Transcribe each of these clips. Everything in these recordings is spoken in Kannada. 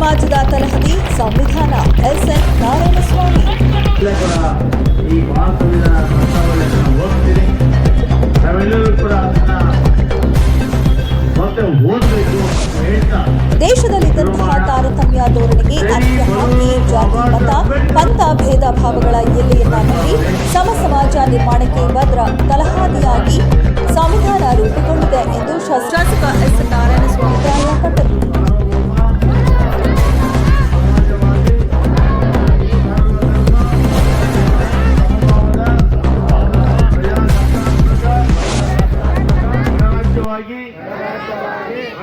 ಸಮಾಜದ ತಲಹದಿ ಸಂವಿಧಾನ ಎಸ್ಎನ್ ನಾರಾಯಣಸ್ವಾಮಿ. ಎಲ್ಲ ಕೂಡ ಈ ನಾವೆಲ್ಲರೂ ಕೂಡ ದೇಶದಲ್ಲಿದ್ದಂತಹ ತಾರತಮ್ಯ ಧೋರಣೆಗೆ ಅಂತ್ಯ ಹಾಕಿ ಜಾತಿ ಮತ ಪಂಥ ಭೇದ ಭಾವಗಳ ಎಲ್ಲೆಯನ್ನ ಮೀರಿ ಸಮ ಸಮಾಜ ನಿರ್ಮಾಣಕ್ಕೆ ಭದ್ರ ತಲಹಾದಿಯಾಗಿ ಸಂವಿಧಾನ ರೂಪುಗೊಂಡಿದೆ ಎಂದು ಶಾಸಕ ಎಸ್. ನಾರಾಯಣಸ್ವಾಮಿ. ಅಭಿಪ್ರಾಯಪಟ್ಟರು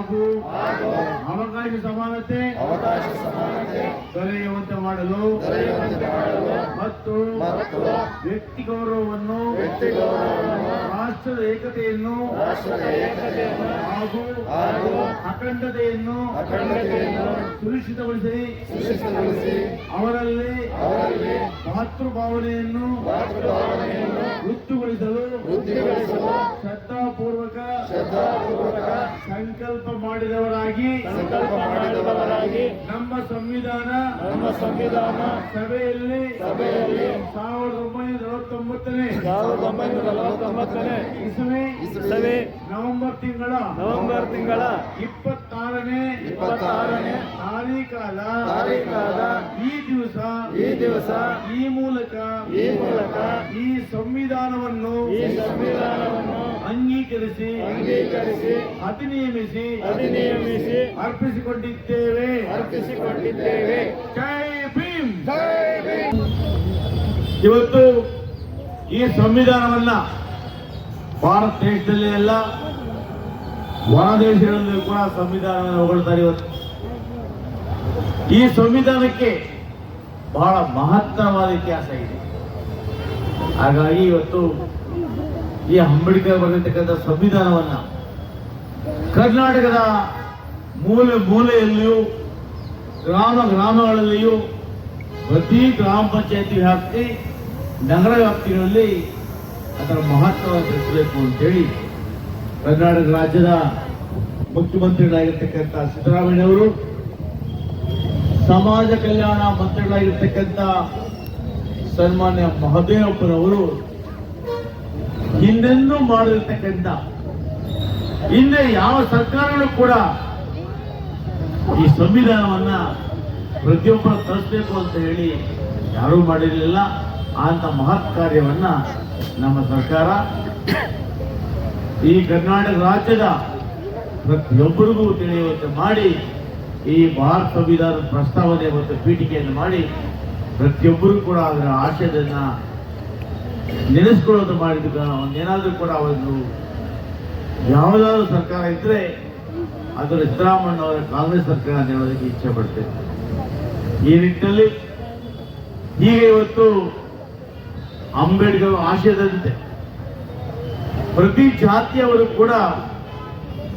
ಹಾಗೂ ಅವಕಾಶ ಸಮಾನತೆ ದೊರೆಯುವಂತೆ ಮಾಡಲು ಮತ್ತು ವ್ಯಕ್ತಿ ಗೌರವವನ್ನು ರಾಷ್ಟ್ರದ ಏಕತೆಯನ್ನು ಹಾಗೂ ಅಖಂಡತೆಯನ್ನು ಸುರಕ್ಷಿತಗೊಳಿಸಿ ಅವರಲ್ಲಿ ಮಾತೃಭಾವನೆಯನ್ನು ವೃತ್ತಿಗೊಳಿಸಲು ಶ್ರದ್ಧಾಪೂರ್ವಕ ಸಂಕಲ್ಪ ಮಾಡಿದವರಾಗಿ ಸಂಕಲ್ಪ ಮಾಡಿದವರಾಗಿ ನಮ್ಮ ಸಂವಿಧಾನ ನಮ್ಮ ಸಂವಿಧಾನ ಸಭೆಯಲ್ಲಿ ಸಭೆಯಲ್ಲಿ ಸಾವಿರದ ಒಂಬೈನೂರ ನಲವತ್ತೊಂಬತ್ತನೇ ಸಾವಿರದ ಒಂಬೈನೂರ ನಲವತ್ತೊಂಬತ್ತನೇ ಇಸವಿ ಇಸವಿ ನವೆಂಬರ್ ತಿಂಗಳ ನವೆಂಬರ್ ತಿಂಗಳ ಇಪ್ಪತ್ತಾರನೇ ಇಪ್ಪತ್ತಾರನೇ ತಾರೀಕಾದ ತಾರೀಖಾದ ಈ ದಿವಸ ಈ ದಿವಸ ಈ ಮೂಲಕ ಈ ಮೂಲಕ ಈ ಸಂವಿಧಾನವನ್ನು ಈ ಸಂವಿಧಾನವನ್ನು ಅಂಗೀಕರಿಸಿ ಅಂಗೀಕರಿಸಿ ಅಧಿನಿಯಮಿಸಿ ಅಧಿನಿಯಮಿಸಿ ಅರ್ಪಿಸಿಕೊಂಡಿದ್ದೇವೆ. ಅರ್ಪಿಸಿಕೊಂಡಿದ್ದೇವೆ. ಜೈ ಭೀಮ್. ಜೈ ಭೀಮ್. ಇವತ್ತು ಈ ಸಂವಿಧಾನವನ್ನ ಭಾರತ ದೇಶದಲ್ಲಿ ಎಲ್ಲ ಹೊರ ದೇಶಗಳಲ್ಲೂ ಕೂಡ ಸಂವಿಧಾನವನ್ನು ಹೊಗಳ್ತಾರೆ ಇವತ್ತು. ಈ ಸಂವಿಧಾನಕ್ಕೆ ಬಹಳ ಮಹತ್ತರವಾದ ಇತಿಹಾಸ ಇದೆ. ಹಾಗಾಗಿ ಇವತ್ತು ಈ ಅಂಬೇಡ್ಕರ್ ಬರೆದಿರ್ತಕ್ಕಂಥ ಸಂವಿಧಾನವನ್ನ ಕರ್ನಾಟಕದ ಮೂಲೆ ಮೂಲೆಯಲ್ಲಿಯೂ ಗ್ರಾಮ ಗ್ರಾಮಗಳಲ್ಲಿಯೂ ಪ್ರತಿ ಗ್ರಾಮ ಪಂಚಾಯತಿ ವ್ಯಾಪ್ತಿ, ನಗರ ವ್ಯಾಪ್ತಿಗಳಲ್ಲಿ ಅದರ ಮಹತ್ವವನ್ನು ತಿಳಿಸಬೇಕು ಅಂತೇಳಿ ಕರ್ನಾಟಕ ರಾಜ್ಯದ ಮುಖ್ಯಮಂತ್ರಿಗಳಾಗಿರ್ತಕ್ಕಂಥ ಸಿದ್ದರಾಮಯ್ಯವರು ಸಮಾಜ ಕಲ್ಯಾಣ ಮಂತ್ರಿಗಳಾಗಿರ್ತಕ್ಕಂಥ ಸನ್ಮಾನ್ಯ ಮಹದೇವಪ್ಪನವರು ಹಿಂದೆಂದೂ ಮಾಡಿರ್ತಕ್ಕಂಥ ಹಿಂದೆ ಯಾವ ಸರ್ಕಾರಗಳು ಕೂಡ ಈ ಸಂವಿಧಾನವನ್ನ ಪ್ರತಿಯೊಬ್ಬರು ತರಿಸಬೇಕು ಅಂತ ಹೇಳಿ ಯಾರೂ ಮಾಡಿರಲಿಲ್ಲ. ಅಂತ ಮಹತ್ ಕಾರ್ಯವನ್ನ ನಮ್ಮ ಸರ್ಕಾರ ಈ ಕರ್ನಾಟಕ ರಾಜ್ಯದ ಪ್ರತಿಯೊಬ್ಬರಿಗೂ ತಿಳಿಯುವಂತೆ ಮಾಡಿ, ಈ ಭಾರತ ಸಂವಿಧಾನದ ಪ್ರಸ್ತಾವನೆ ಮತ್ತು ಪೀಠಿಕೆಯನ್ನು ಮಾಡಿ ಪ್ರತಿಯೊಬ್ಬರು ಕೂಡ ಅದರ ಆಶಯದನ್ನ ನೆನೆಸ್ಕೊಳ್ಳೋದು ಮಾಡಿದ್ರು ಅವನೇನಾದರೂ ಕೂಡ ಅವನು ಯಾವುದಾದ್ರೂ ಸರ್ಕಾರ ಇದ್ರೆ ಅದರ ಸಿದ್ದರಾಮಣ್ಣ ಅವರ ಕಾಂಗ್ರೆಸ್ ಸರ್ಕಾರ ನೋಡೋದಕ್ಕೆ ಇಚ್ಛೆ ಪಡ್ತೇನೆ. ಈ ನಿಟ್ಟಿನಲ್ಲಿ ಹೀಗೆ ಇವತ್ತು ಅಂಬೇಡ್ಕರ್ ಆಶಯದಂತೆ ಪ್ರತಿ ಜಾತಿಯವರು ಕೂಡ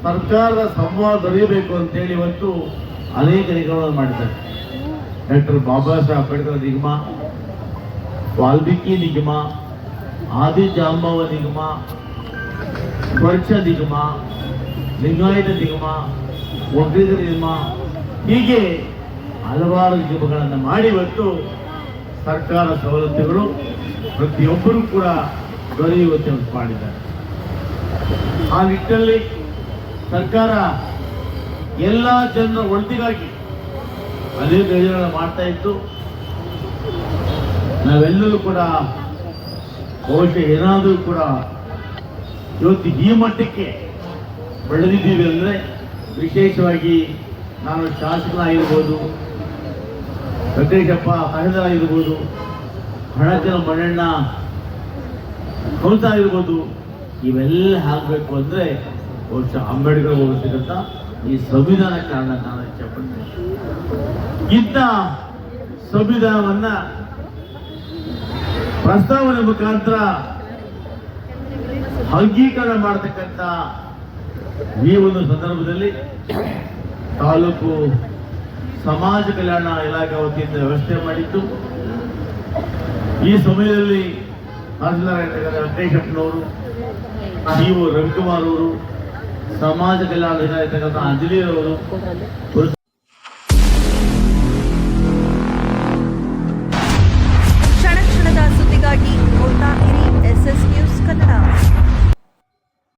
ಸರ್ಕಾರದ ಸಂವಾದ ದೊರೆಯಬೇಕು ಅಂತೇಳಿ ಇವತ್ತು ಅನೇಕ ನಿಗಮಗಳನ್ನು ಮಾಡಿದ್ದಾರೆ. ಡಾಕ್ಟರ್ ಬಾಬಾ ಸಾಹೇಬ್ ಅಂಬೇಡ್ಕರ್ ನಿಗಮ, ವಾಲ್ಮೀಕಿ ನಿಗಮ ಆದಿ ಜಾಂಬವ ನಿಗಮ ಸ್ವರ್ಚ ನಿಗಮ, ಲಿಂಗಾಯತ ನಿಗಮ, ಒಗ್ಗಿದ ನಿಗಮ, ಹೀಗೆ ಹಲವಾರು ನಿಗಮಗಳನ್ನು ಮಾಡಿ ಇವತ್ತು ಸರ್ಕಾರ ಸವಲತ್ತುಗಳು ಪ್ರತಿಯೊಬ್ಬರೂ ಕೂಡ ದೊರೆಯುವಂತೆ ಮಾಡಿದ್ದಾರೆ. ಆ ನಿಟ್ಟಿನಲ್ಲಿ ಸರ್ಕಾರ ಎಲ್ಲ ಜನರ ಒಳಿತಿಗಾಗಿ ಅನೇಕ ಯೋಜನೆಗಳನ್ನು ಮಾಡ್ತಾ ಇತ್ತು. ನಾವೆಲ್ಲರೂ ಕೂಡ ಬಹುಶಃ ಏನಾದರೂ ಕೂಡ ಇವತ್ತು ಈ ಮಟ್ಟಕ್ಕೆ ಬೆಳೆದಿದ್ದೀವಿ ಅಂದರೆ ವಿಶೇಷವಾಗಿ ನಾನು ಶಾಸಕನಾಗಿರ್ಬೋದು, ವೆಂಕಟೇಶಪ್ಪ ಹಣದಾಗಿರ್ಬೋದು ಹಣಕಿನ ಮಣ್ಣಣ್ಣ ಕವಿತಾ ಆಗಿರ್ಬೋದು, ಇವೆಲ್ಲ ಆಗಬೇಕು ಅಂದರೆ ಬಹುಶಃ ಅಂಬೇಡ್ಕರ್ ಹೋಗಿರ್ತಕ್ಕಂಥ ಈ ಸಂವಿಧಾನ ಕಾರಣ ನಾನು ಇಚ್ಛೆಪಡ್ತೇನೆ ಇಂಥ ಸಂವಿಧಾನವನ್ನ ಪ್ರಸ್ತಾವನೆ ಮುಖಾಂತರ ಅಂಗೀಕಾರ ಮಾಡತಕ್ಕಂತ ಈ ಒಂದು ಸಂದರ್ಭದಲ್ಲಿ ತಾಲೂಕು ಸಮಾಜ ಕಲ್ಯಾಣ ಇಲಾಖೆ ವತಿಯಿಂದ ವ್ಯವಸ್ಥೆ ಮಾಡಿತ್ತು ಈ ಸಮಯದಲ್ಲಿ ತಹಸೀಲ್ದಾರ್ ವೆಂಕಟೇಶಪ್ಪನವರು, ಸಿ ರವಿಕುಮಾರ್ ಅವರು, ಸಮಾಜ ಕಲ್ಯಾಣ ಇಲಾಖೆ ಅಂಜಲಿ ಅಂಜಲಿಯವರು